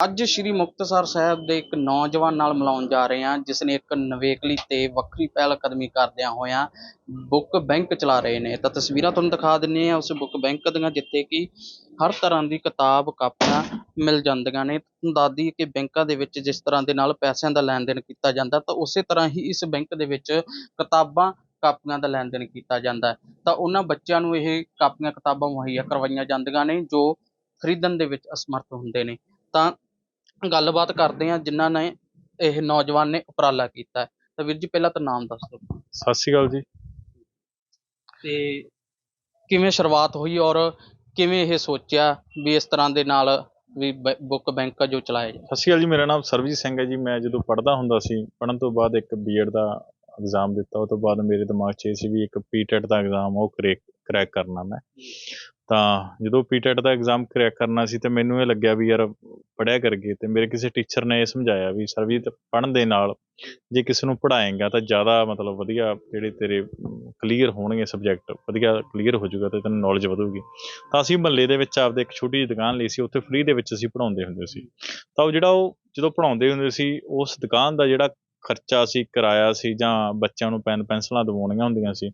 ਅੱਜ ਸ਼੍ਰੀ ਮੁਕਤਸਰ ਸਾਹਿਬ ਦੇ ਇੱਕ ਨੌਜਵਾਨ ਨਾਲ ਮਿਲਾਉਣ ਜਾ ਰਹੇ ਹਾਂ, ਜਿਸ ਨੇ ਇੱਕ ਨਵੇਕਲੀ ਤੇ ਵੱਖਰੀ ਪਹਿਲ ਕਦਮੀ ਕਰਦਿਆਂ ਹੋਇਆਂ ਬੁੱਕ ਬੈਂਕ ਚਲਾ ਰਹੇ ਨੇ। ਤਾਂ ਤਸਵੀਰਾਂ ਤੁਹਾਨੂੰ ਦਿਖਾ ਦਿੰਨੇ ਆ ਉਸ ਬੁੱਕ ਬੈਂਕ ਦੀਆਂ, ਜਿੱਥੇ ਕਿ ਹਰ ਤਰ੍ਹਾਂ ਦੀ ਕਿਤਾਬ, ਕਾਪੀਆਂ ਮਿਲ ਜਾਂਦੀਆਂ ਨੇ। ਤੁਹਾਨੂੰ ਦੱਸ ਕਿ ਬੈਂਕਾਂ ਦੇ ਵਿੱਚ ਜਿਸ ਤਰ੍ਹਾਂ ਦੇ ਨਾਲ ਪੈਸਿਆਂ ਦਾ ਲੈਣ ਦੇਣ ਕੀਤਾ ਜਾਂਦਾ, ਤਾਂ ਉਸੇ ਤਰ੍ਹਾਂ ਹੀ ਇਸ ਬੈਂਕ ਦੇ ਵਿੱਚ ਕਿਤਾਬਾਂ, ਕਾਪੀਆਂ ਦਾ ਲੈਣ ਦੇਣ ਕੀਤਾ ਜਾਂਦਾ ਤਾਂ ਉਹਨਾਂ ਬੱਚਿਆਂ ਨੂੰ ਇਹ ਕਾਪੀਆਂ ਕਿਤਾਬਾਂ ਮੁਹੱਈਆ ਕਰਵਾਈਆਂ ਜਾਂਦੀਆਂ ਨੇ, ਜੋ ਖਰੀਦਣ ਦੇ ਵਿੱਚ ਅਸਮਰਥ ਹੁੰਦੇ ਨੇ। ਤਾਂ ਗੱਲਬਾਤ ਕਰਦੇ ਹਾਂ ਜਿਨ੍ਹਾਂ ਨੇ ਇਹ ਨੌਜਵਾਨ ਨੇ ਉਪਰਾਲਾ ਕੀਤਾ ਹੈ। ਤਾਂ ਵੀਰ ਜੀ ਪਹਿਲਾਂ ਤਾਂ ਨਾਮ ਦੱਸ ਦਿਓ। ਸਤਿ ਸ਼੍ਰੀ ਅਕਾਲ ਜੀ। ਤੇ ਕਿਵੇਂ ਸ਼ੁਰੂਆਤ ਹੋਈ ਔਰ ਕਿਵੇਂ ਇਹ ਸੋਚਿਆ ਵੀ ਇਸ ਤਰ੍ਹਾਂ ਦੇ ਨਾਲ ਵੀ ਬੁੱਕ ਬੈਂਕ ਜੋ ਚਲਾਇਆ ਜਾਏ? ਸਤਿ ਸ਼੍ਰੀ ਅਕਾਲ ਜੀ ਮੇਰਾ ਨਾਮ ਸਰਬਜੀਤ ਸਿੰਘ ਹੈ ਜੀ। ਮੈਂ ਜਦੋਂ ਪੜ੍ਹਦਾ ਹੁੰਦਾ ਸੀ ਪੜ੍ਹਨ ਤੋਂ ਬਾਅਦ ਇੱਕ ਬੀਐਡ ਦਾ ਐਗਜ਼ਾਮ ਦਿੱਤਾ। ਉਹ ਤੋਂ ਬਾਅਦ ਮੇਰੇ ਦਿਮਾਗ 'ਚ ਇਹ ਸੀ ਵੀ ਇੱਕ ਪੀਟੈਟ ਦਾ ਐਗਜ਼ਾਮ ਉਹ ਕਰੈਕ ਕਰੈਕ ਕਰਨਾ ਮੈਂ। ਤਾਂ ਜਦੋਂ ਪੀਟੈਟ ਦਾ ਐਗਜ਼ਾਮ ਕਰੈਕ ਕਰਨਾ ਸੀ ਤੇ ਮੈਨੂੰ ਇਹ ਲੱਗਿਆ ਵੀ ਯਾਰ ਪੜ੍ਹਿਆ ਕਰਗੇ ਤੇ ਮੇਰੇ ਕਿਸੇ ਟੀਚਰ ਨੇ ਇਹ ਸਮਝਾਇਆ ਵੀ ਸਰਬਜੀਤ ਪੜ੍ਹਨ ਦੇ ਨਾਲ ਜੇ ਕਿਸੇ ਨੂੰ ਪੜ੍ਹਾਏਂਗਾ ਤਾਂ ਜ਼ਿਆਦਾ ਮਤਲਬ ਵਧੀਆ ਜਿਹੜੇ ਤੇਰੇ ਕਲੀਅਰ ਹੋਣਗੇ ਸਬਜੈਕਟ ਵਧੀਆ ਕਲੀਅਰ ਹੋ ਜਾਊਗਾ ਤੇ ਤੈਨੂੰ ਨੌਲੇਜ ਵਧੂਗੀ। ਤਾਂ ਅਸੀਂ ਮਹੱਲੇ ਦੇ ਵਿੱਚ ਆਪਦੇ ਇੱਕ ਛੋਟੀ ਜਿਹੀ ਦੁਕਾਨ ਲਈ ਸੀ, ਉੱਥੇ ਫ੍ਰੀ ਦੇ ਵਿੱਚ ਅਸੀਂ ਪੜਾਉਂਦੇ ਹੁੰਦੇ ਸੀ। ਤਾਂ ਉਹ ਜਿਹੜਾ ਉਹ ਜਦੋਂ ਪੜਾਉਂਦੇ ਹੁੰਦੇ ਸੀ, ਉਸ ਦੁਕਾਨ ਦਾ ਜਿਹੜਾ ਖਰਚਾ ਸੀ, ਕਿਰਾਇਆ ਸੀ ਜਾਂ ਬੱਚਿਆਂ ਨੂੰ ਪੈਨ ਪੈਨਸਲਾਂ ਦਿਵਾਉਣੀਆਂ ਹੁੰਦੀਆਂ ਸੀ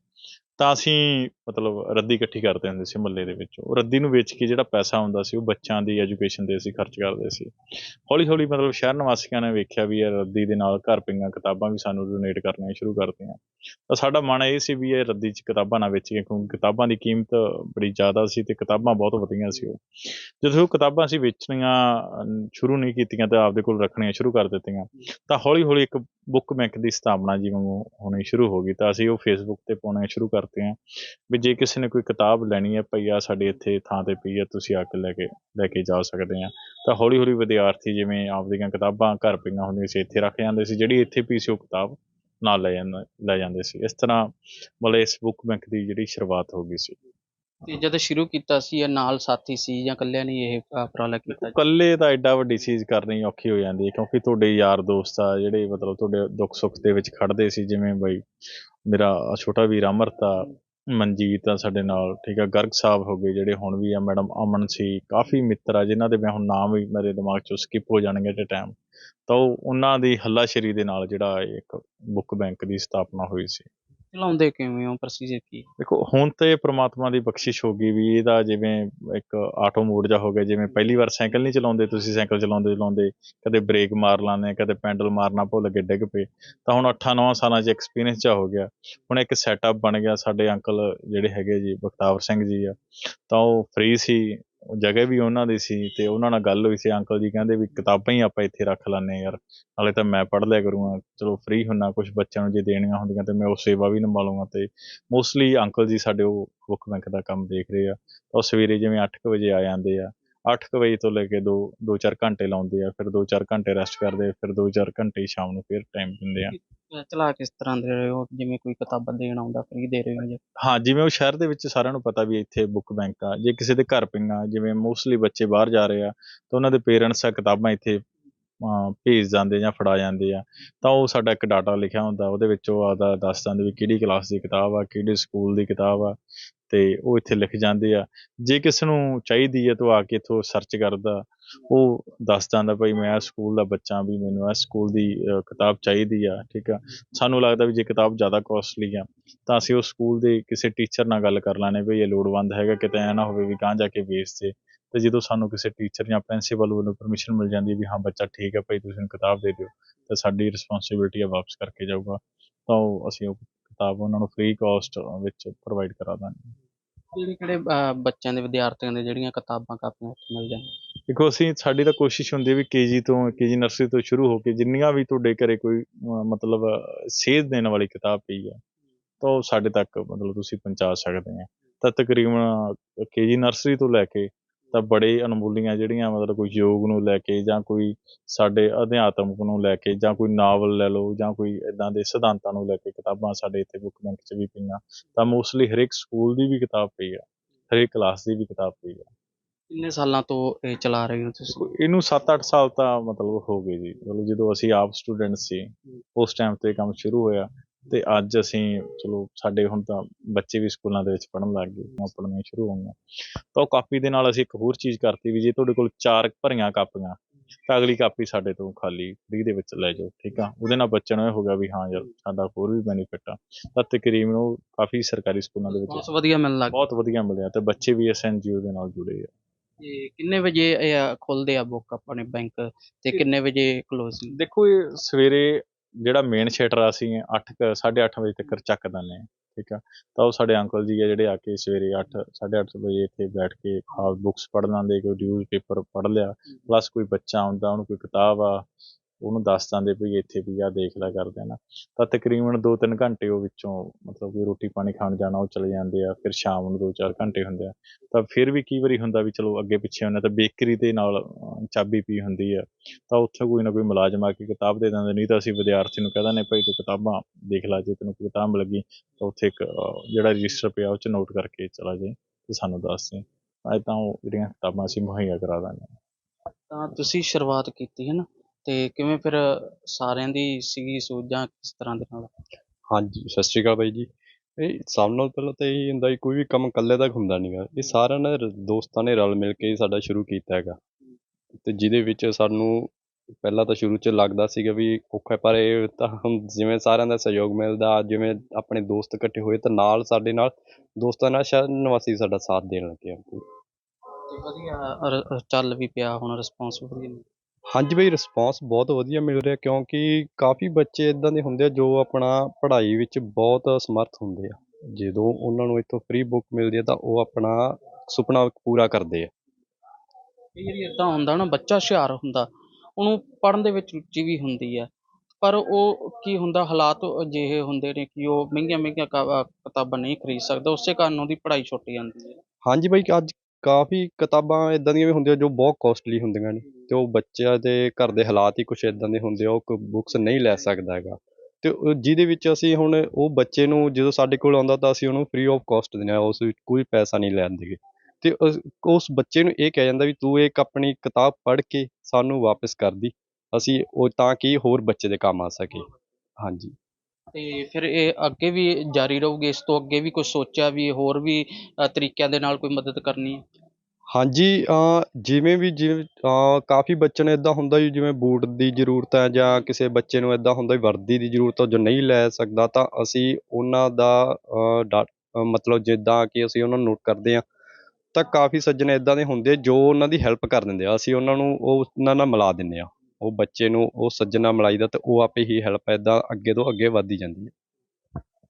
ਤਾਂ ਅਸੀਂ ਮਤਲਬ ਰੱਦੀ ਇਕੱਠੀ ਕਰਦੇ ਹੁੰਦੇ ਸੀ ਮਹੱਲੇ ਦੇ ਵਿੱਚ। ਉਹ ਰੱਦੀ ਨੂੰ ਵੇਚ ਕੇ ਜਿਹੜਾ ਪੈਸਾ ਹੁੰਦਾ ਸੀ, ਉਹ ਬੱਚਿਆਂ ਦੀ ਐਜੂਕੇਸ਼ਨ ਤੇ ਅਸੀਂ ਖਰਚ ਕਰਦੇ ਸੀ। ਹੌਲੀ ਹੌਲੀ ਮਤਲਬ ਸ਼ਹਿਰ ਨਿਵਾਸੀਆਂ ਨੇ ਵੇਖਿਆ ਵੀ ਇਹ ਰੱਦੀ ਦੇ ਨਾਲ ਘਰ ਪਈਆਂ ਕਿਤਾਬਾਂ ਵੀ ਸਾਨੂੰ ਡੋਨੇਟ ਕਰਨੀਆਂ ਸ਼ੁਰੂ ਕਰਤੀਆਂ। ਤਾਂ ਸਾਡਾ ਮਨ ਇਹ ਸੀ ਵੀ ਇਹ ਰੱਦੀ 'ਚ ਕਿਤਾਬਾਂ ਨਾ ਵੇਚੀਏ, ਕਿਉਂਕਿ ਕਿਤਾਬਾਂ ਦੀ ਕੀਮਤ ਬੜੀ ਜ਼ਿਆਦਾ ਸੀ ਤੇ ਕਿਤਾਬਾਂ ਬਹੁਤ ਵਧੀਆ ਸੀ ਉਹ। ਜਦੋਂ ਉਹ ਕਿਤਾਬਾਂ ਅਸੀਂ ਵੇਚਣੀਆਂ ਸ਼ੁਰੂ ਨਹੀਂ ਕੀਤੀਆਂ ਤਾਂ ਆਪਦੇ ਕੋਲ ਰੱਖਣੀਆਂ ਸ਼ੁਰੂ ਕਰ ਦਿੱਤੀਆਂ, ਤਾਂ ਹੌਲੀ ਹੌਲੀ ਇੱਕ ਬੁੱਕ ਬੈਂਕ ਦੀ ਸਥਾਪਨਾ ਜਿਵੇਂ ਹੋਣੀ ਸ਼ੁਰੂ ਹੋ ਗਈ, ਤਾਂ ਅਸੀਂ ਉਹ ਫੇਸਬੁੱਕ ਤੇ ਪਾਉਣੀਆਂ ਸ਼ੁਰੂ ਕਰ ਕਰਤੀਆਂ ਵੀ ਜੇ ਕਿਸੇ ਨੇ ਕੋਈ ਕਿਤਾਬ ਲੈਣੀ ਹੈ ਭਈਆ ਸਾਡੇ ਇੱਥੇ ਥਾਂ ਤੇ ਪਈ ਹੈ ਤੁਸੀਂ ਆ ਕੇ ਲੈ ਕੇ ਲੈ ਕੇ ਜਾ ਸਕਦੇ ਆ ਤਾਂ ਹੌਲੀ ਹੌਲੀ ਵਿਦਿਆਰਥੀ ਜਿਵੇਂ ਆਪਦੀਆਂ ਕਿਤਾਬਾਂ ਘਰ ਪਈਆਂ ਹੁੰਦੀਆਂ ਸੀ ਇੱਥੇ ਰੱਖ ਜਾਂਦੇ ਸੀ। ਜਿਹੜੀ ਇੱਥੇ ਪਈ ਸੀ ਉਹ ਕਿਤਾਬ ਨਾਲ ਲੈ ਜਾਂਦਾ ਲੈ ਜਾਂਦੇ ਸੀ। ਇਸ ਤਰ੍ਹਾਂ ਮਤਲਬ ਇਸ ਬੁੱਕ ਬੈਂਕ ਦੀ ਜਿਹੜੀ ਸ਼ੁਰੂਆਤ ਹੋ ਗਈ ਸੀ। ਤੇ ਜਦੋਂ ਸ਼ੁਰੂ ਕੀਤਾ ਸੀ ਇਹ ਨਾਲ ਸਾਥੀ ਸੀ ਜਾਂ ਇਕੱਲਿਆਂ ਨੇ ਇਹ ਉਪਰਾਲਾ ਕੀਤਾ ਇਕੱਲੇ ਤਾਂ ਐਡਾ ਵੱਡੀ ਚੀਜ਼ ਕਰਨੀ ਔਖੀ ਹੋ ਜਾਂਦੀ ਹੈ ਕਿਉਂਕਿ ਤੁਹਾਡੇ ਯਾਰ ਦੋਸਤ ਆ ਜਿਹੜੇ ਮਤਲਬ ਤੁਹਾਡੇ ਦੁੱਖ ਸੁੱਖ ਦੇ ਵਿੱਚ ਖੜਦੇ ਸੀ ਜਿਵੇਂ ਬਈ ਮੇਰਾ ਛੋਟਾ ਵੀਰ ਅਮਰਤ ਆ ਮਨਜੀਤ ਆ ਸਾਡੇ ਨਾਲ, ਠੀਕ ਆ, ਗਰਗ ਸਾਹਿਬ ਹੋ ਗਏ ਜਿਹੜੇ ਹੁਣ ਵੀ ਆ, ਮੈਡਮ ਅਮਨ ਸੀ, ਕਾਫੀ ਮਿੱਤਰ ਆ, ਜਿਨ੍ਹਾਂ ਦੇ ਮੈਂ ਹੁਣ ਨਾਮ ਵੀ ਮੇਰੇ ਦਿਮਾਗ ਚੋਂ ਸਕਿਪ ਹੋ ਜਾਣਗੇ ਤੇ ਟਾਈਮ ਤਾਂ ਉਹ, ਉਹਨਾਂ ਦੀ ਹੱਲਾਸ਼ੇਰੀ ਦੇ ਨਾਲ ਜਿਹੜਾ ਇੱਕ ਬੁੱਕ ਬੈਂਕ ਦੀ ਸਥਾਪਨਾ ਹੋਈ ਸੀ। ਚਲਾਉਂਦੇ ਕਿਵੇਂ ਹੋ ਪ੍ਰੋਸੀਜਰ ਕੀ ਦੇਖੋ ਹੁਣ ਤੇ ਪ੍ਰਮਾਤਮਾ ਦੀ ਬਖਸ਼ਿਸ਼ ਹੋ ਗਈ ਵੀ ਇਹਦਾ ਜਿਵੇਂ ਇੱਕ ਆਟੋ ਮੋਡ ਜਾ ਹੋ ਗਿਆ ਜਿਵੇਂ ਪਹਿਲੀ ਵਾਰ ਸਾਈਕਲ ਨਹੀਂ ਚਲਾਉਂਦੇ ਤੁਸੀਂ ਸਾਈਕਲ ਚਲਾਉਂਦੇ ਚਲਾਉਂਦੇ ਕਦੇ ਬ੍ਰੇਕ ਮਾਰ ਲਾਉਂਦੇ ਕਦੇ ਪੈਡਲ ਮਾਰਨਾ ਭੁੱਲ ਕੇ ਡਿੱਗ ਪਏ ਤਾਂ ਹੁਣ 8-9 ਸਾਲਾਂ 'ਚ ਐਕਸਪੀਰੀਅੰਸ ਜਾ ਹੋ ਗਿਆ। ਹੁਣ ਇੱਕ ਸੈਟਅਪ ਬਣ ਗਿਆ ਸਾਡੇ ਅੰਕਲ ਜਿਹੜੇ ਹੈਗੇ ਜੀ ਬਖਤਾਵਰ ਸਿੰਘ ਜੀ ਆ ਤਾਂ ਉਹ ਫ੍ਰੀ ਸੀ ਜਗ੍ਹਾ ਵੀ ਉਹਨਾਂ ਦੀ ਸੀ ਤੇ ਉਹਨਾਂ ਨਾਲ ਗੱਲ ਹੋਈ ਸੀ, ਅੰਕਲ ਜੀ ਕਹਿੰਦੇ ਵੀ ਕਿਤਾਬਾਂ ਹੀ ਆਪਾਂ ਇੱਥੇ ਰੱਖ ਲੈਂਦੇ ਹਾਂ ਯਾਰ, ਨਾਲੇ ਤਾਂ ਮੈਂ ਪੜ੍ਹ ਲਿਆ ਕਰੂੰਗਾ, ਚਲੋ ਫ੍ਰੀ ਹੁੰਨਾ ਕੁਝ ਬੱਚਿਆਂ ਨੂੰ ਜੇ ਦੇਣੀਆਂ ਹੁੰਦੀਆਂ ਤੇ ਮੈਂ ਉਹ ਸੇਵਾ ਵੀ ਨਿਭਾਲੂੰਗਾ ਤੇ ਮੋਸਟਲੀ ਅੰਕਲ ਜੀ ਸਾਡੇ ਉਹ ਬੁੱਕ ਬੈਂਕ ਦਾ ਕੰਮ ਦੇਖ ਰਹੇ ਆ, ਤਾਂ ਉਹ ਸਵੇਰੇ ਜਿਵੇਂ 8 ਵਜੇ ਆ ਜਾਂਦੇ ਆ 8 ਵਜੇ ਤੋਂ ਲੈ ਕੇ 2 2-4 ਘੰਟੇ ਲਾਉਂਦੇ ਆ, ਫਿਰ 2-4 ਘੰਟੇ ਰੈਸਟ ਕਰਦੇ ਫਿਰ 2-4 ਘੰਟੇ ਸ਼ਾਮ ਨੂੰ ਫਿਰ ਟਾਈਮ ਦਿੰਦੇ ਆ। ਅਹ ਚਲਾ ਕਿਸ ਤਰ੍ਹਾਂ ਦੇ ਰਹੇ ਹੋ? ਜਿਵੇਂ ਕੋਈ ਕਿਤਾਬਾਂ ਦੇਣ ਆਉਂਦਾ ਫ੍ਰੀ ਦੇ ਰਹੇ ਹੋ ਜਾਂ ਹਾਂ, ਜਿਵੇਂ ਉਹ ਸ਼ਹਿਰ ਦੇ ਵਿੱਚ ਸਾਰਿਆਂ ਨੂੰ ਪਤਾ ਵੀ ਇੱਥੇ ਬੁੱਕ ਬੈਂਕ ਆ, ਜੇ ਕਿਸੇ ਦੇ ਘਰ ਪਈਆਂ, ਜਿਵੇਂ ਮੋਸਟਲੀ ਬੱਚੇ ਬਾਹਰ ਜਾ ਰਹੇ ਆ, ਤਾਂ ਉਹਨਾਂ ਦੇ ਪੇਰੈਂਟਸ ਆ ਕਿਤਾਬਾਂ ਇੱਥੇ, ਅਹ ਭੇਜ ਜਾਂਦੇ ਜਾਂ ਫੜਾ ਜਾਂਦੇ ਆ। ਤਾਂ ਉਹ ਸਾਡਾ ਇੱਕ ਡਾਟਾ ਲਿਖਿਆ ਹੁੰਦਾ, ਉਹਦੇ ਵਿੱਚ ਉਹ ਆਦਾ ਦੱਸ ਦਿੰਦੇ ਵੀ ਕਿਹੜੀ ਕਲਾਸ ਦੀ ਕਿਤਾਬ ਆ, ਕਿਹੜੇ ਸਕੂਲ ਦੀ ਕਿਤਾਬ ਆ। ਤੇ ਉਹ ਇੱਥੇ ਲਿਖ ਜਾਂਦੇ ਆ। ਜੇ ਕਿਸੇ ਨੂੰ ਚਾਹੀਦੀ ਹੈ ਤਾਂ ਉਹ ਆ ਕੇ ਇੱਥੋਂ ਸਰਚ ਕਰਦਾ। ਉਹ ਦੱਸ ਜਾਂਦਾ ਭਾਈ ਮੈਂ ਇਸ ਸਕੂਲ ਦਾ ਬੱਚਾ ਵੀ ਮੈਨੂੰ ਇਸ ਸਕੂਲ ਦੀ ਕਿਤਾਬ ਚਾਹੀਦੀ ਆ, ਠੀਕ ਆ। ਸਾਨੂੰ ਲੱਗਦਾ ਵੀ ਜੇ ਕਿਤਾਬ ਜ਼ਿਆਦਾ ਕੋਸਟਲੀ ਆ, ਤਾਂ ਅਸੀਂ ਉਹ ਸਕੂਲ ਦੇ ਕਿਸੇ ਟੀਚਰ ਨਾਲ ਗੱਲ ਕਰ ਲਾਣੇ ਵੀ ਇਹ ਲੋੜਵੰਦ ਹੈਗਾ, ਕਿਤੇ ਐ ਨਾ ਹੋਵੇ ਵੀ ਗਾਂ ਜਾ ਕੇ ਵੇਚ ਦੇ। ਤੇ ਜਦੋਂ ਸਾਨੂੰ ਕਿਸੇ ਟੀਚਰ ਜਾਂ ਪ੍ਰਿੰਸੀਪਲ ਵੱਲੋਂ ਪਰਮਿਸ਼ਨ ਮਿਲ ਜਾਂਦੀ ਹੈ ਵੀ ਹਾਂ, ਬੱਚਾ ਠੀਕ ਹੈ ਭਾਈ ਤੁਸੀਂ ਕਿਤਾਬ ਦੇ ਦਿਓ, ਤਾਂ ਸਾਡੀ ਰਿਸਪੌਂਸਿਬਿਲਟੀ ਆ ਵਾਪਸ ਕਰਕੇ ਜਾਊਗਾ। ਤਾਂ ਉਹ ਅਸੀਂ ਉਹ ਕਿਤਾਬ ਉਹਨਾਂ ਨੂੰ ਫ੍ਰੀ ਕਾਸਟ ਵਿੱਚ ਪ੍ਰੋਵਾਈਡ ਕਰਾ ਦਾਂਗੇ। ਕਿਹੜੇ ਕਿਹੜੇ ਅਹ, ਬੱਚਿਆਂ ਦੇ ਵਿਦਿਆਰਥੀਆਂ ਦੇ ਜਿਹੜੀਆਂ ਕਿਤਾਬਾਂ ਕਾਪੀਆਂ ਇੱਥੇ ਮਿਲ ਜਾਂਦੀਆਂ ਦੇਖੋ ਅਸੀਂ ਸਾਡੀ ਤਾਂ ਕੋਸ਼ਿਸ਼ ਹੁੰਦੀ ਹੈ ਵੀ ਕੇਜੀ ਤੋਂ ਕੇਜੀ ਨਰਸਰੀ ਤੋਂ ਸ਼ੁਰੂ ਹੋ ਕੇ ਜਿੰਨੀਆਂ ਵੀ ਤੁਹਾਡੇ ਘਰੇ ਕੋਈ ਅਹ, ਮਤਲਬ ਅਹ, ਸੇਧ ਦੇਣ ਵਾਲੀ ਕਿਤਾਬ ਪਈ ਆ ਤਾਂ ਉਹ ਸਾਡੇ ਤੱਕ ਮਤਲਬ ਤੁਸੀਂ ਪਹੁੰਚਾ ਸਕਦੇ ਆ ਤਾਂ ਤਕਰੀਬਨ ਕੇਜੀ ਨਰਸਰੀ ਤੋਂ ਲੈ ਕੇ ਤਾਂ ਬੜੇ ਅਨਮੋਲੀਆਂ ਜਿਹੜੀਆਂ ਮਤਲਬ ਕੋਈ ਯੋਗ ਨੂੰ ਲੈ ਕੇ ਜਾਂ ਕੋਈ ਸਾਡੇ ਅਧਿਆਤਮਕ ਨੂੰ ਲੈ ਕੇ ਜਾਂ ਕੋਈ ਨਾਵਲ ਲੈ ਲਓ ਜਾਂ ਕੋਈ ਇਦਾਂ ਦੇ ਸਿਧਾਂਤਾਂ ਨੂੰ ਲੈ ਕੇ ਕਿਤਾਬਾਂ ਸਾਡੇ ਇੱਥੇ ਬੁੱਕ ਬੈਂਕ 'ਚ ਵੀ ਪਈਆਂ ਤਾਂ ਮੋਸਟਲੀ ਹਰੇਕ ਸਕੂਲ ਦੀ ਵੀ ਕਿਤਾਬ ਪਈ ਆ ਹਰੇਕ ਕਲਾਸ ਦੀ ਵੀ ਕਿਤਾਬ ਪਈ ਆ। ਕਿੰਨੇ ਸਾਲਾਂ ਤੋਂ ਇਹ ਚਲਾ ਰਹੇ ਹੋ ਤੁਸੀਂ? ਇਹਨੂੰ 7-8 ਸਾਲ ਤਾਂ ਮਤਲਬ ਹੋ ਗਏ ਜੀ ਮਤਲਬ ਜਦੋਂ ਅਸੀਂ ਆਪ ਸਟੂਡੈਂਟ ਸੀ ਉਸ ਟਾਈਮ ਤੇ ਕੰਮ ਸ਼ੁਰੂ ਹੋਇਆ। ਤੇ ਅੱਜ ਅਸੀਂ ਚਲੋ ਸਾਡੇ ਹੁਣ ਤਾਂ ਬੱਚੇ ਵੀ ਸਕੂਲਾਂ ਦੇ ਵਿੱਚ ਪੜ੍ਹਨ ਲੱਗ ਗਏ ਪੜ੍ਹਨੀਆਂ ਸ਼ੁਰੂ ਹੋ ਗਈਆਂ। ਤਾਂ ਉਹ ਕਾਪੀ ਦੇ ਨਾਲ ਅਸੀਂ ਇੱਕ ਹੋਰ ਚੀਜ਼ ਕਰਤੀ ਵੀ ਜੇ ਤੁਹਾਡੇ ਕੋਲ ਚਾਰ ਭਰੀਆਂ ਕਾਪੀਆਂ ਤਾਂ ਅਗਲੀ ਕਾਪੀ ਸਾਡੇ ਤੋਂ ਖਾਲੀ ਫ੍ਰੀ ਦੇ ਵਿੱਚ ਲੈ ਜਾਓ ਠੀਕ ਆ? ਉਹਦੇ ਨਾਲ ਬੱਚਿਆਂ ਨੂੰ ਇਹ ਹੋ ਗਿਆ ਵੀ ਹਾਂ ਯਾਰ ਸਾਡਾ ਹੋਰ ਵੀ ਬੈਨੀਫਿਟ ਆ। ਤਾਂ ਤਕਰੀਬਨ ਉਹ ਕਾਫੀ ਸਰਕਾਰੀ ਸਕੂਲਾਂ ਦੇ ਵਿੱਚ ਬਹੁਤ ਵਧੀਆ ਮਿਲਣ ਲੱਗ ਬਹੁਤ ਵਧੀਆ ਮਿਲਿਆ ਤੇ ਬੱਚੇ ਵੀ ਇਸ ਐਨਜੀਓ ਦੇ ਨਾਲ ਜੁੜੇ ਆ। ਤੇ ਕਿੰਨੇ ਵਜੇ ਖੁੱਲਦੇ ਆ ਬੁੱਕ ਆਪਣੇ ਬੈਂਕ ਤੇ ਕਿੰਨੇ ਵਜੇ ਕਲੋਜ਼ਿੰਗ ਦੇਖੋ ਇਹ ਸਵੇਰੇ ਜਿਹੜਾ ਮੇਨ ਸ਼ਟਰ ਆ ਅਸੀਂ 8 8:30 ਵਜੇ ਤੱਕ ਚੱਕ ਦਿੰਦੇ ਹਾਂ ਠੀਕ ਆ। ਤਾਂ ਉਹ ਸਾਡੇ ਅੰਕਲ ਜੀ ਆ ਜਿਹੜੇ ਆ ਕੇ ਸਵੇਰੇ 8 8:30 ਵਜੇ ਇੱਥੇ ਬੈਠ ਕੇ ਆ ਬੁੱਕਸ ਪੜ੍ਹ ਲੈਂਦੇ ਕੋਈ ਨਿਊਜ਼ ਪੇਪਰ ਪੜ੍ਹ ਲਿਆ ਪਲੱਸ ਕੋਈ ਬੱਚਾ ਆਉਂਦਾ ਉਹਨੂੰ ਕੋਈ ਕਿਤਾਬ ਆ ਉਹਨੂੰ ਦੱਸ ਜਾਂਦੇ ਵੀ ਇੱਥੇ ਵੀ ਆ, ਦੇਖ ਲੈ ਕਰਦੇ ਆ ਨਾ। ਤਾਂ ਤਕਰੀਬਨ 2-3 ਘੰਟੇ ਉਹ ਵਿੱਚੋਂ ਮਤਲਬ ਕਿ ਰੋਟੀ ਪਾਣੀ ਖਾਣ ਜਾਣਾ, ਉਹ ਚਲੇ ਜਾਂਦੇ ਆ, ਫਿਰ ਸ਼ਾਮ ਨੂੰ 2-4 ਘੰਟੇ ਹੁੰਦੇ ਆ। ਤਾਂ ਫਿਰ ਵੀ ਕਈ ਵਾਰੀ ਹੁੰਦਾ ਵੀ ਚਲੋ ਅੱਗੇ ਪਿੱਛੇ ਹੁੰਦੇ ਤਾਂ ਬੇਕਰੀ ਦੇ ਨਾਲ ਚਾਬੀ ਪੀ ਹੁੰਦੀ ਆ। ਤਾਂ ਉੱਥੇ ਕੋਈ ਨਾ ਕੋਈ ਮੁਲਾਜ਼ਮ ਆ ਕੇ ਕਿਤਾਬ ਦੇ ਦਿੰਦੇ, ਨਹੀਂ ਤਾਂ ਅਸੀਂ ਵਿਦਿਆਰਥੀ ਨੂੰ ਕਹਿ ਦਿੰਦੇ, ਭਾਈ ਤੂੰ ਕਿਤਾਬਾਂ ਦੇਖ ਲੈ, ਜੇ ਤੈਨੂੰ ਕੋਈ ਕਿਤਾਬ ਲੱਗੀ ਤਾਂ ਉੱਥੇ ਇੱਕ ਜਿਹੜਾ ਰਜਿਸਟਰ ਪਿਆ, ਉਹ 'ਚ ਨੋਟ ਕਰਕੇ ਚਲਾ ਜਾਈਂ ਤੇ ਸਾਨੂੰ ਦੱਸ ਦੇ ਤਾਂ ਉਹ ਜਿਹੜੀਆਂ ਕਿਤਾਬਾਂ ਅਸੀਂ ਮੁਹੱਈਆ ਕਰਾ ਦਾਂਗੇ। ਤਾਂ ਤੁਸੀਂ ਸ਼ੁਰੂਆਤ ਕੀਤੀ ਹੈ ਨਾ? ਤੇ ਕਿਵੇਂ ਫਿਰ ਸਾਰਿਆਂ ਦੀ ਸੀਗੀ ਸੋਚਾਂ ਕਿਸ ਤਰ੍ਹਾਂ ਦੇ ਨਾਲ? ਹਾਂਜੀ ਸਤਿ ਸ਼੍ਰੀ ਅਕਾਲ ਬਾਈ ਜੀ। ਇਹ ਸਭ ਨਾਲੋਂ ਪਹਿਲਾਂ ਤਾਂ ਇਹ ਹੁੰਦਾ ਕੋਈ ਵੀ ਕੰਮ ਇਕੱਲੇ ਦਾ ਹੁੰਦਾ ਨਹੀਂਗਾ ਇਹ ਸਾਰਿਆਂ ਨੇ ਰ- ਦੋਸਤਾਂ ਨੇ ਰਲ ਮਿਲ ਕੇ ਸਾਡਾ ਸ਼ੁਰੂ ਕੀਤਾ ਹੈਗਾ। ਤੇ ਜਿਹਦੇ ਵਿੱਚ ਸਾਨੂੰ ਪਹਿਲਾਂ ਤਾਂ ਸ਼ੁਰੂ 'ਚ ਲੱਗਦਾ ਸੀਗਾ ਵੀ ਔਖਾ ਹੈ, ਪਰ ਇਹ ਤਾਂ ਹੁਣ ਜਿਵੇਂ ਸਾਰਿਆਂ ਦਾ ਸਹਿਯੋਗ ਮਿਲਦਾ ਜਿਵੇਂ ਆਪਣੇ ਦੋਸਤ ਇਕੱਠੇ ਹੋਏ ਤਾਂ ਨਾਲ ਸਾਡੇ ਨਾਲ ਦੋਸਤਾਂ ਨਾਲ ਸ਼ਹਿਰ ਨਿਵਾਸੀ ਸਾਡਾ ਸਾਥ ਦੇਣ ਲੱਗੇ ਆ। ਤੇ ਵਧੀਆ ਚੱਲ ਵੀ ਪਿਆ ਹੁਣ ਰਿਸਪੌਂਸ ਵਧੀਆ। ਮਿਲ- ਹਾਂਜੀ ਬਈ ਰਿਸਪੌਂਸ ਬਹੁਤ ਵਧੀਆ ਮਿਲ ਰਿਹਾ ਕਿਉਂਕਿ ਕਾਫੀ ਬੱਚੇ ਇਦਾਂ ਦੇ ਹੁੰਦੇ ਆ ਜੋ ਆਪਣਾ ਪੜ੍ਹਾਈ ਵਿੱਚ ਬਹੁਤ ਸਮਰਥ ਹੁੰਦੇ ਆ। ਜਦੋਂ ਉਹਨਾਂ ਨੂੰ ਇੱਥੋਂ ਫ੍ਰੀ ਬੁੱਕ ਮਿਲਦੀ ਹੈ ਤਾਂ ਉਹ ਆਪਣਾ ਸੁਪਨਾ ਪੂਰਾ ਕਰਦੇ ਆ। ਕਈ ਵਾਰੀ ਇਦਾਂ ਹੁੰਦਾ ਨਾ ਬੱਚਾ ਹੁਸ਼ਿਆਰ ਹੁੰਦਾ ਉਹਨੂੰ ਪੜ੍ਹਨ ਦੇ ਵਿੱਚ ਰੁਚੀ ਵੀ ਹੁੰਦੀ ਹੈ ਪਰ ਉਹ ਕੀ ਹੁੰਦਾ ਹਾਲਾਤ ਅਜਿਹੇ ਹੁੰਦੇ ਨੇ ਕਿ ਉਹ ਮਹਿੰਗੀਆਂ ਮਹਿੰਗੀਆਂ ਕ- ਕਿਤਾਬਾਂ ਨਹੀਂ ਖਰੀਦ ਸਕਦਾ ਉਸੇ ਕਾਰਨ ਉਹਦੀ ਪੜ੍ਹਾਈ ਛੁੱਟ ਜਾਂਦੀ ਹੈ ਹਾਂਜੀ ਬਈ ਅੱਜ ਕਾਫੀ ਕਿਤਾਬਾਂ ਇਦਾਂ ਦੀਆਂ ਵੀ ਹੁੰਦੀਆਂ ਜੋ ਬਹੁਤ ਕੋਸਟਲੀ ਹੁੰਦੀਆਂ ਨੇ। ਤੇ ਉਹ ਬੱਚਿਆਂ ਦੇ ਘਰ ਦੇ ਹਾਲਾਤ ਹੀ ਕੁਛ ਇਦਾਂ ਦੇ ਹੁੰਦੇ ਆ, ਉਹ ਬੁੱਕਸ ਨਹੀਂ ਲੈ ਸਕਦਾ ਹੈਗਾ। ਅਤੇ ਜਿਹਦੇ ਵਿੱਚ ਅਸੀਂ ਹੁਣ ਉਹ ਬੱਚੇ ਨੂੰ ਜਦੋਂ ਸਾਡੇ ਕੋਲ ਆਉਂਦਾ ਤਾਂ ਅਸੀਂ ਉਹਨੂੰ ਫ੍ਰੀ ਆਫ ਕੋਸਟ ਦਿੰਦੇ ਹਾਂ, ਉਸ ਵਿੱਚ ਕੋਈ ਪੈਸਾ ਨਹੀਂ ਲੈਂਦੇ ਤੇ ਉਸ- ਉਸ ਬੱਚੇ ਨੂੰ ਇਹ ਕਿਹਾ ਜਾਂਦਾ ਵੀ ਤੂੰ ਇੱਕ ਆਪਣੀ ਕਿਤਾਬ ਪੜ੍ਹ ਕੇ ਸਾਨੂੰ ਵਾਪਸ ਕਰ ਦੀ, ਅਸੀਂ ਉਹ ਤਾਂ ਕਿ ਹੋਰ ਬੱਚੇ ਦੇ ਕੰਮ ਆ ਸਕੇ। ਹਾਂਜੀ। ਤੇ ਫਿਰ ਇਹ ਅੱਗੇ ਵੀ ਜਾਰੀ ਰਹੂਗੀ, ਇਸ ਤੋਂ ਅੱਗੇ ਵੀ ਕੁਝ ਸੋਚਿਆ ਵੀ ਹੋਰ ਵੀ ਤਰੀਕਿਆਂ ਦੇ ਨਾਲ ਕੋਈ ਮਦਦ ਕਰਨੀ ਹੈ? ਹਾਂਜੀ ਜਿਵੇਂ ਵੀ ਜਿਵੇਂ ਕਾਫੀ ਬੱਚਿਆਂ ਨੂੰ ਇਦਾਂ ਹੁੰਦਾ ਵੀ ਜਿਵੇਂ ਬੂਟ ਦੀ ਜ਼ਰੂਰਤ ਹੈ ਜਾਂ ਕਿਸੇ ਬੱਚੇ ਨੂੰ ਇੱਦਾਂ ਹੁੰਦਾ ਵਰਦੀ ਦੀ ਜ਼ਰੂਰਤ ਜੋ ਨਹੀਂ ਲੈ ਸਕਦਾ ਤਾਂ ਅਸੀਂ ਉਹਨਾਂ ਦਾ ਡਾ- ਮਤਲਬ ਜਿੱਦਾਂ ਕਿ ਅਸੀਂ ਉਹਨਾਂ ਨੂੰ ਨੋਟ ਕਰਦੇ ਹਾਂ, ਤਾਂ ਕਾਫੀ ਸੱਜਣ ਇੱਦਾਂ ਦੇ ਹੁੰਦੇ ਜੋ ਉਹਨਾਂ ਦੀ ਹੈਲਪ ਕਰ ਦਿੰਦੇ ਆ। ਅਸੀਂ ਉਹਨਾਂ ਨੂੰ ਉਹ ਉਹਨਾਂ ਨਾਲ ਮਿਲਾ ਦਿੰਦੇ ਹਾਂ, ਉਹ ਬੱਚੇ ਨੂੰ, ਉਹ ਸੱਜਣ ਨਾਲ ਮਿਲਾਈਦਾ ਅਤੇ ਉਹ ਆਪੇ ਹੀ ਹੈਲਪ ਇੱਦਾਂ ਅੱਗੇ ਤੋਂ ਅੱਗੇ ਵੱਧਦੀ ਜਾਂਦੀ ਹੈ।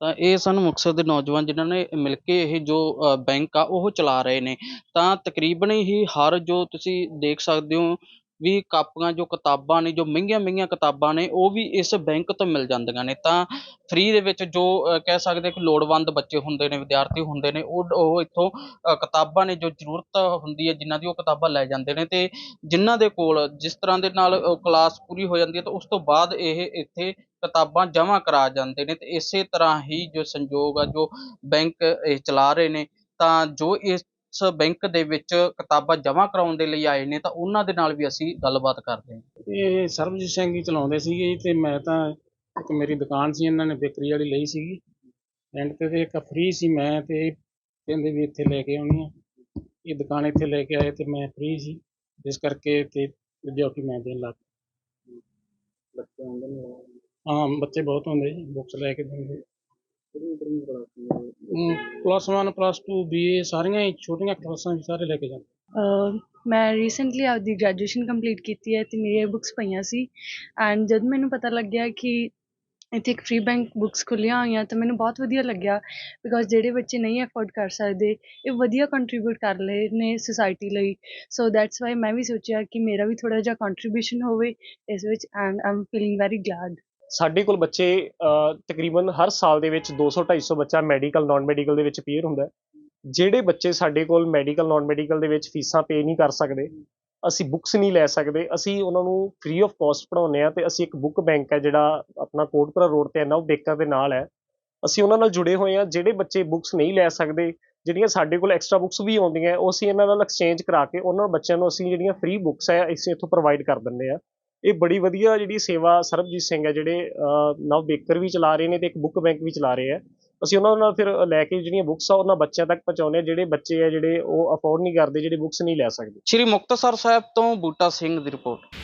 ਤਾਂ ਇਹ ਸਨ ਮੁਕਤਸਰ ਦੇ ਨੌਜਵਾਨ ਜਿਨ੍ਹਾਂ ਨੇ ਮਿਲ ਕੇ ਇਹ ਜੋ ਅ, ਬੈਂਕ ਆ ਉਹ ਚਲਾ ਰਹੇ ਨੇ। ਤਾਂ ਤਕਰੀਬਨ ਹੀ ਹਰ ਜੋ ਤੁਸੀਂ ਦੇਖ ਸਕਦੇ ਹੋ ਵੀ ਕਾਪੀਆਂ ਜੋ ਕਿਤਾਬਾਂ ਨੇ, ਜੋ ਮਹਿੰਗੀਆਂ ਮਹਿੰਗੀਆਂ ਕਿਤਾਬਾਂ ਨੇ, ਉਹ ਵੀ ਇਸ ਬੈਂਕ ਤੋਂ ਮਿਲ ਜਾਂਦੀਆਂ ਨੇ। ਤਾਂ ਫ੍ਰੀ ਦੇ ਵਿੱਚ ਜੋ ਕਹਿ ਸਕਦੇ ਕਿ ਲੋੜਵੰਦ ਬੱਚੇ ਹੁੰਦੇ ਨੇ, ਵਿਦਿਆਰਥੀ ਹੁੰਦੇ ਨੇ, ਉਹ ਉਹ ਇੱਥੋਂ ਕਿਤਾਬਾਂ ਨੇ ਜੋ ਜ਼ਰੂਰਤ ਹੁੰਦੀ ਹੈ, ਜਿਨ੍ਹਾਂ ਦੀ ਉਹ ਕਿਤਾਬਾਂ ਲੈ ਜਾਂਦੇ ਨੇ। ਤੇ ਜਿਨ੍ਹਾਂ ਦੇ ਕੋਲ, ਜਿਸ ਤਰ੍ਹਾਂ ਦੇ ਨਾਲ ਕਲਾਸ ਪੂਰੀ ਹੋ ਜਾਂਦੀ ਹੈ, ਤਾਂ ਉਸ ਤੋਂ ਬਾਅਦ ਇਹ ਇੱਥੇ ਕਿਤਾਬਾਂ ਜਮ੍ਹਾਂ ਕਰਾ ਜਾਂਦੇ ਨੇ। ਤੇ ਇਸੇ ਤਰ੍ਹਾਂ ਹੀ ਜੋ ਸੰਯੋਗ ਆ, ਜੋ ਬੈਂਕ ਇਹ ਚਲਾ ਰਹੇ ਨੇ, ਤਾਂ ਜੋ ਇਸ ਬੈਂਕ ਦੇ ਵਿੱਚ ਕਿਤਾਬਾਂ ਜਮ੍ਹਾਂ ਕਰਾਉਣ ਦੇ ਲਈ ਆਏ ਨੇ ਤਾਂ ਉਹਨਾਂ ਦੇ ਨਾਲ ਵੀ ਅਸੀਂ ਗੱਲਬਾਤ ਕਰਦੇ ਹਾਂ। ਇਹ ਸਰਬਜੀਤ ਸਿੰਘ ਹੀ ਚਲਾਉਂਦੇ ਸੀਗੇ ਜੀ ਤੇ ਮੈਂ ਤਾਂ ਇੱਕ ਮੇਰੀ ਦੁਕਾਨ ਸੀ ਇਹਨਾਂ ਨੇ ਬੇਕਰੀ ਵਾਲੀ ਲਈ ਸੀਗੀ। ਐਂਡ ਤੇ ਤੇ ਇੱਕ ਫ੍ਰੀ ਸੀ ਮੈਂ ਤੇ ਕਹਿੰਦੇ ਵੀ ਇੱਥੇ ਲੈ ਕੇ ਆਉਣੀ ਆ। ਇਹ ਦੁਕਾਨ ਇੱਥੇ ਲੈ ਕੇ ਆਏ ਤੇ ਮੈਂ ਫ੍ਰੀ ਸੀ ਇਸ ਕਰਕੇ ਤੇ ਡਿਊਟੀ ਮੈਂ ਦੇਣ ਲੱਗ। ਬੱਚੇ ਆਉਂਦੇ ਨੇ? ਹਾਂ ਬੱਚੇ ਬਹੁਤ ਹੁੰਦੇ ਜੀ ਬੁੱਕਸ ਲੈ ਕੇ ਦਿੰਦੇ। ਪਲੱਸ 1 ਪਲੱਸ 2 ਬੀਏ ਸਾਰੀਆਂ ਹੀ ਛੋਟੀਆਂ ਕਲਾਸਾਂ ਵੀ ਸਾਰੇ ਲੈ ਕੇ ਜਾਂਦੇ। ਅਹ, ਮੈਂ ਰੀਸੈਂਟਲੀ ਆਪਦੀ ਗ੍ਰੈਜੂਏਸ਼ਨ ਕੰਪਲੀਟ ਕੀਤੀ ਹੈ ਤੇ ਮੇਰੀਆਂ ਬੁੱਕਸ ਪਈਆਂ ਸੀ। ਐਂਡ ਜਦ ਮੈਨੂੰ ਪਤਾ ਲੱਗਿਆ ਕਿ ਇੱਥੇ ਇੱਕ ਫ੍ਰੀ ਬੈਂਕ ਬੁੱਕਸ ਖੁੱਲੀਆਂ ਹੋਈਆਂ, ਤਾਂ ਮੈਨੂੰ ਬਹੁਤ ਵਧੀਆ ਲੱਗਿਆ। ਬਿਕੋਜ਼ ਜਿਹੜੇ ਬੱਚੇ ਨਹੀਂ ਅਫੋਰਡ ਕਰ ਸਕਦੇ, ਇਹ ਵਧੀਆ ਕੰਟਰੀਬਿਊਟ ਕਰ ਰਹੇ ਨੇ ਸੁਸਾਇਟੀ ਲਈ। ਸੋ ਦੈਟਸ ਵਾਈ ਮੈਂ ਵੀ ਸੋਚਿਆ ਕਿ ਮੇਰਾ ਵੀ ਥੋੜ੍ਹਾ ਜਿਹਾ ਕੰਟਰੀਬਿਊਸ਼ਨ ਹੋਵੇ ਇਸ ਵਿੱਚ and I'm feeling very glad ਸਾਡੇ ਕੋਲ ਬੱਚੇ ਤਕਰੀਬਨ ਹਰ ਸਾਲ ਦੇ ਵਿੱਚ 200 250 ਬੱਚਾ ਮੈਡੀਕਲ ਨਾਨ ਮੈਡੀਕਲ ਦੇ ਵਿੱਚ ਅਪੀਅਰ ਹੁੰਦਾ ਜਿਹੜੇ ਬੱਚੇ ਸਾਡੇ ਕੋਲ ਮੈਡੀਕਲ ਨਾਨ ਮੈਡੀਕਲ ਦੇ ਵਿੱਚ ਫੀਸਾਂ ਪੇ ਨਹੀਂ ਕਰ ਸਕਦੇ, ਅਸੀਂ ਬੁੱਕਸ ਨਹੀਂ ਲੈ ਸਕਦੇ, ਅਸੀਂ ਉਹਨਾਂ ਨੂੰ ਫ੍ਰੀ ਆਫ ਕਾਸਟ ਪੜਾਉਂਦੇ ਆ ਤੇ ਅਸੀਂ ਇੱਕ ਬੁੱਕ ਬੈਂਕ ਹੈ ਜਿਹੜਾ ਆਪਣਾ ਕੋਟਪੁਰਾ ਰੋਡ ਤੇ ਹੈ ਨਾ ਉਹ ਬੇਕਰ ਦੇ ਨਾਲ ਹੈ। ਅਸੀਂ ਉਹਨਾਂ ਨਾਲ ਜੁੜੇ ਹੋਏ ਆ ਜਿਹੜੇ ਬੱਚੇ ਬੁੱਕਸ ਨਹੀਂ ਲੈ ਸਕਦੇ, ਜਿਹੜੀਆਂ ਸਾਡੇ ਕੋਲ ਐਕਸਟਰਾ ਬੁੱਕਸ ਵੀ ਆਉਂਦੀਆਂ, ਉਹ ਅਸੀਂ ਇਹਨਾਂ ਨਾਲ ਐਕਸਚੇਂਜ ਕਰਾ ਕੇ ਉਹਨਾਂ ਬੱਚਿਆਂ ਨੂੰ ਅਸੀਂ ਜਿਹੜੀਆਂ ਫ੍ਰੀ ਬੁੱਕਸ ਹੈ, ਅਸੀਂ ਇੱਥੋਂ ਪ੍ਰੋਵਾਈਡ ਕਰ ਦਿੰਦੇ ਆ ਇਹ ਬੜੀ ਵਧੀਆ ਜਿਹੜੀ ਸੇਵਾ ਸਰਬਜੀਤ ਸਿੰਘ ਹੈ ਜਿਹੜੇ ਨਵ ਬੇਕਰ ਵੀ ਚਲਾ ਰਹੇ ਨੇ ਤੇ ਇੱਕ ਬੁੱਕ ਬੈਂਕ ਵੀ ਚਲਾ ਰਹੇ ਆ। ਅਸੀਂ ਉਹਨਾਂ ਨਾਲ ਫਿਰ ਲੈ ਕੇ ਜਿਹੜੀਆਂ ਬੁੱਕਸ ਆ ਉਹਨਾਂ ਬੱਚਿਆਂ ਤੱਕ ਪਹੁੰਚਾਉਂਦੇ ਆ ਜਿਹੜੇ ਬੱਚੇ ਆ ਜਿਹੜੇ ਉਹ ਅਫੋਰਡ ਨਹੀਂ ਕਰਦੇ, ਜਿਹੜੇ ਬੁੱਕਸ ਨਹੀਂ ਲੈ ਸਕਦੇ। ਸ਼੍ਰੀ ਮੁਕਤਸਰ ਸਾਹਿਬ ਤੋਂ ਬੂਟਾ ਸਿੰਘ ਦੀ ਰਿਪੋਰਟ